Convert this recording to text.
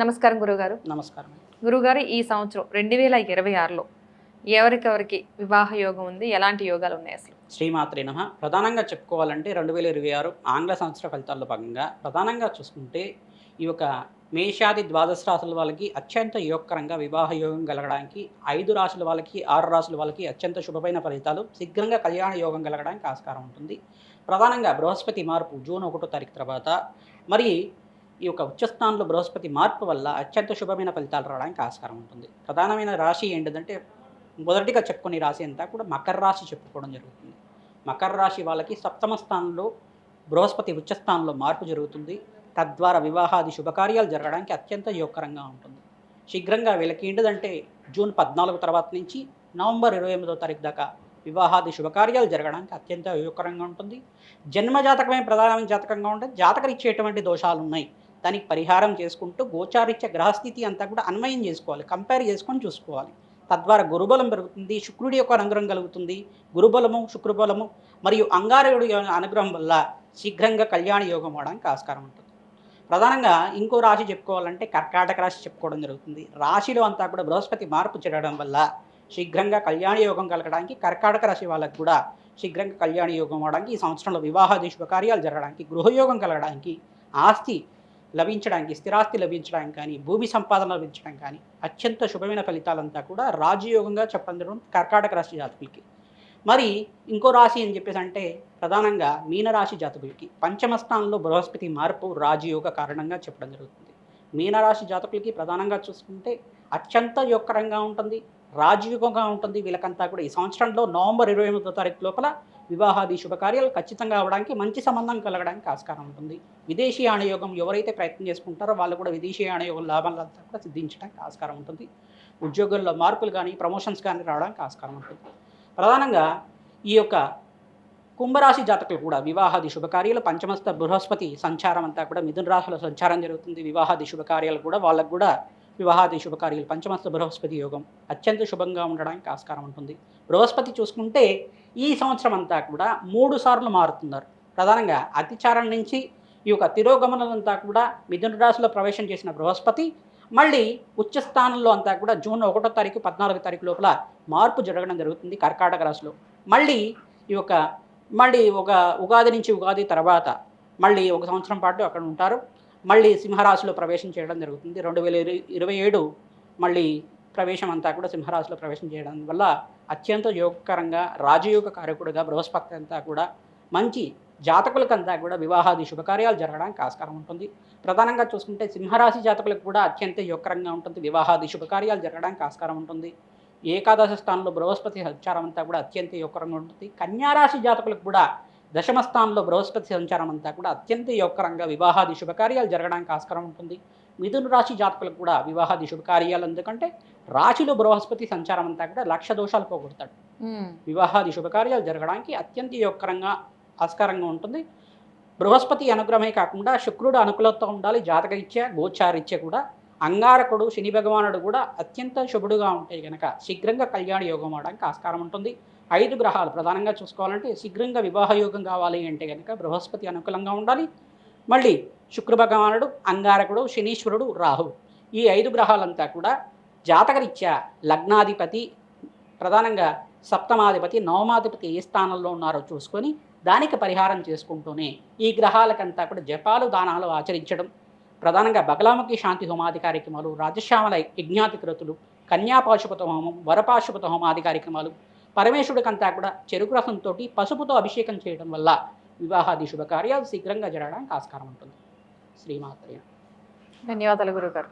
నమస్కారం గురుగారు నమస్కారం. గురుగారు ఈ సంవత్సరం రెండు వేల ఇరవై ఆరులో ఎవరికెవరికి వివాహ యోగం ఉంది? ఎలాంటి యోగాలు ఉన్నాయి అసలు? శ్రీమాత్రి నమ. ప్రధానంగా చెప్పుకోవాలంటే రెండు వేల ఇరవై ఆరు ఆంగ్ల సంవత్సర ఫలితాల్లో భాగంగా ప్రధానంగా చూసుకుంటే ఈ యొక్క మేషాది ద్వాదశ రాశుల వాళ్ళకి అత్యంత యోగకరంగా వివాహ యోగం కలగడానికి ఐదు రాశుల వాళ్ళకి ఆరు రాశుల వాళ్ళకి అత్యంత శుభమైన ఫలితాలు శీఘ్రంగా కళ్యాణ యోగం కలగడానికి ఆస్కారం ఉంటుంది. ప్రధానంగా బృహస్పతి మార్పు జూన్ ఒకటో తారీఖు తర్వాత. మరి ఈ యొక్క ఉచ్చస్థానంలో బృహస్పతి మార్పు వల్ల అత్యంత శుభమైన ఫలితాలు రావడానికి ఆస్కారం ఉంటుంది. ప్రధానమైన రాశి ఏంటిదంటే మొదటిగా చెప్పుకునే రాశి అంతా కూడా మకర రాశి చెప్పుకోవడం జరుగుతుంది. మకర రాశి వాళ్ళకి సప్తమ స్థానంలో బృహస్పతి ఉచ్చస్థానంలో మార్పు జరుగుతుంది. తద్వారా వివాహాది శుభకార్యాలు జరగడానికి అత్యంత యోగకరంగా ఉంటుంది. శీఘ్రంగా వీళ్ళకి ఏంటిదంటే జూన్ పద్నాలుగు తర్వాత నుంచి నవంబర్ ఇరవై ఎనిమిదో తారీఖు దాకా వివాహాది శుభకార్యాలు జరగడానికి అత్యంత యోగకరంగా ఉంటుంది. జన్మ జాతకమే ప్రధానమైన జాతకంగా ఉంటుంది జాతకరిచ్చేటువంటి దోషాలు ఉన్నాయి దానికి పరిహారం చేసుకుంటూ గోచారిత్య గ్రహస్థితి అంతా కూడా అన్వయం చేసుకోవాలి కంపేర్ చేసుకొని చూసుకోవాలి. తద్వారా గురుబలం పెరుగుతుంది శుక్రుడి యొక్క అనుగ్రహం కలుగుతుంది. గురుబలము శుక్రబలము మరియు అంగారయుడి అనుగ్రహం వల్ల శీఘ్రంగా కళ్యాణ యోగం అవడానికి ఆస్కారం ఉంటుంది. ప్రధానంగా ఇంకో రాశి చెప్పుకోవాలంటే కర్కాటక రాశి చెప్పుకోవడం జరుగుతుంది. రాశిలో అంతా కూడా బృహస్పతి మార్పు చెడడం వల్ల శీఘ్రంగా కళ్యాణ యోగం కలగడానికి కర్కాటక రాశి వాళ్ళకు కూడా శీఘ్రంగా కళ్యాణ యోగం అవడానికి ఈ సంవత్సరంలో వివాహాది శుభకార్యాలు జరగడానికి గృహయోగం కలగడానికి ఆస్తి లభించడానికి స్థిరాస్తి లభించడానికి కానీ భూమి సంపాదన లభించడం కానీ అత్యంత శుభమైన ఫలితాలంతా కూడా రాజయోగంగా చెప్పడం జరుగుతుంది కర్కాటక రాశి జాతకులకి. మరి ఇంకో రాశి అని చెప్పేసి అంటే ప్రధానంగా మీనరాశి జాతకులకి. పంచమ స్థానంలో బృహస్పతి మార్పు రాజయోగ కారణంగా చెప్పడం జరుగుతుంది. మీనరాశి జాతకులకి ప్రధానంగా చూసుకుంటే అత్యంత యొక్కరంగా ఉంటుంది రాజయోగంగా ఉంటుంది వీళ్ళకంతా కూడా. ఈ సంవత్సరంలో నవంబర్ ఇరవై ఎనిమిదో తారీఖు లోపల వివాహాది శుభకార్యాలు ఖచ్చితంగా అవడానికి మంచి సంబంధం కలగడానికి ఆస్కారం ఉంటుంది. విదేశీ ఆణయోగం ఎవరైతే ప్రయత్నం చేసుకుంటారో వాళ్ళు కూడా విదేశీ ఆణయోగం లాభాలంతా కూడా సిద్ధించడానికి ఆస్కారం ఉంటుంది. ఉద్యోగుల్లో మార్పులు కానీ ప్రమోషన్స్ కానీ రావడానికి ఆస్కారం ఉంటుంది. ప్రధానంగా ఈ యొక్క కుంభరాశి జాతకులు కూడా వివాహాది శుభకార్యాలు పంచమస్త బృహస్పతి సంచారం అంతా కూడా మిథున రాశిలో సంచారం జరుగుతుంది. వివాహాది శుభకార్యాలు కూడా వాళ్ళకు కూడా వివాహాది శుభకార్యాలు పంచమస్త బృహస్పతి యోగం అత్యంత శుభంగా ఉండడానికి ఆస్కారం ఉంటుంది. బృహస్పతి చూసుకుంటే ఈ సంవత్సరం అంతా కూడా మూడు సార్లు మారుతున్నారు. ప్రధానంగా అతిచారం నుంచి ఈ యొక్క తిరోగమనంతా అంతా కూడా మిథున రాశిలో ప్రవేశం చేసిన బృహస్పతి మళ్ళీ ఉచ్చ స్థానంలో అంతా కూడా జూన్ ఒకటో తారీఖు పద్నాలుగో తారీఖు లోపల మార్పు జరగడం జరుగుతుంది కర్కాటక రాశిలో. మళ్ళీ ఈ యొక్క మళ్ళీ ఒక ఉగాది నుంచి ఉగాది తర్వాత మళ్ళీ ఒక సంవత్సరం పాటు అక్కడ ఉంటారు. మళ్ళీ సింహరాశిలో ప్రవేశం చేయడం జరుగుతుంది. రెండు వేల ఇరవై ఏడు మళ్ళీ ప్రవేశం అంతా కూడా సింహరాశిలో ప్రవేశం చేయడం వల్ల అత్యంత యోగకరంగా రాజయోగ కారకుడుగా బృహస్పతి అంతా కూడా మంచి జాతకులకంతా కూడా వివాహాది శుభకార్యాలు జరగడానికి ఆస్కారం ఉంటుంది. ప్రధానంగా చూసుకుంటే సింహరాశి జాతకులకు కూడా అత్యంత యోగకరంగా ఉంటుంది. వివాహాది శుభకార్యాలు జరగడానికి ఆస్కారం ఉంటుంది. ఏకాదశ స్థానంలో బృహస్పతి సంచారం అంతా కూడా అత్యంత యోగకరంగా ఉంటుంది. కన్యారాశి జాతకులకు కూడా దశమ స్థానంలో బృహస్పతి సంచారం అంతా కూడా అత్యంత యోగకరంగా వివాహాది శుభకార్యాలు జరగడానికి ఆస్కారం ఉంటుంది. మిథున రాశి జాతకులకు కూడా వివాహాది శుభకార్యాలు ఎందుకంటే రాశిలో బృహస్పతి సంచారం అంతా కూడా లక్ష దోషాలు పోగొడతాడు. వివాహాది శుభకార్యాలు జరగడానికి అత్యంత యోగకరంగా ఆస్కారంగా ఉంటుంది. బృహస్పతి అనుగ్రహమే కాకుండా శుక్రుడు అనుకూలత ఉండాలి. జాతకరీత్యా గోచారీత్యా కూడా అంగారకుడు శని భగవానుడు కూడా అత్యంత శుభుడుగా ఉంటే కనుక శీఘ్రంగా కళ్యాణ యోగం అవడానికి ఆస్కారం ఉంటుంది. ఐదు గ్రహాలు ప్రధానంగా చూసుకోవాలంటే శీఘ్రంగా వివాహ యోగం కావాలి అంటే కనుక బృహస్పతి అనుకూలంగా ఉండాలి. మళ్ళీ శుక్ర భగవానుడు అంగారకుడు శనీశ్వరుడు రాహు ఈ ఐదు గ్రహాలంతా కూడా జాతకరీత్యా లగ్నాధిపతి ప్రధానంగా సప్తమాధిపతి నవమాధిపతి ఏ స్థానంలో ఉన్నారో చూసుకొని దానికి పరిహారం చేసుకుంటూనే ఈ గ్రహాలకంతా కూడా జపాలు దానాలు ఆచరించడం ప్రధానంగా బగలాముఖి శాంతి హోమాది కార్యక్రమాలు రాజశ్యామల యజ్ఞాతి కృతులు కన్యాపాశుపత హోమం వరపాశుపత హోమాది కార్యక్రమాలు పరమేశ్వరుడికంతా కూడా చెరుకు రసంతో పసుపుతో అభిషేకం చేయడం వల్ల వివాహాది శుభకార్యాలు శీఘ్రంగా జరగడానికి ఆస్కారం ఉంటుంది. శ్రీమాత్రయ్య ధన్యవాదాలు గురుగారు.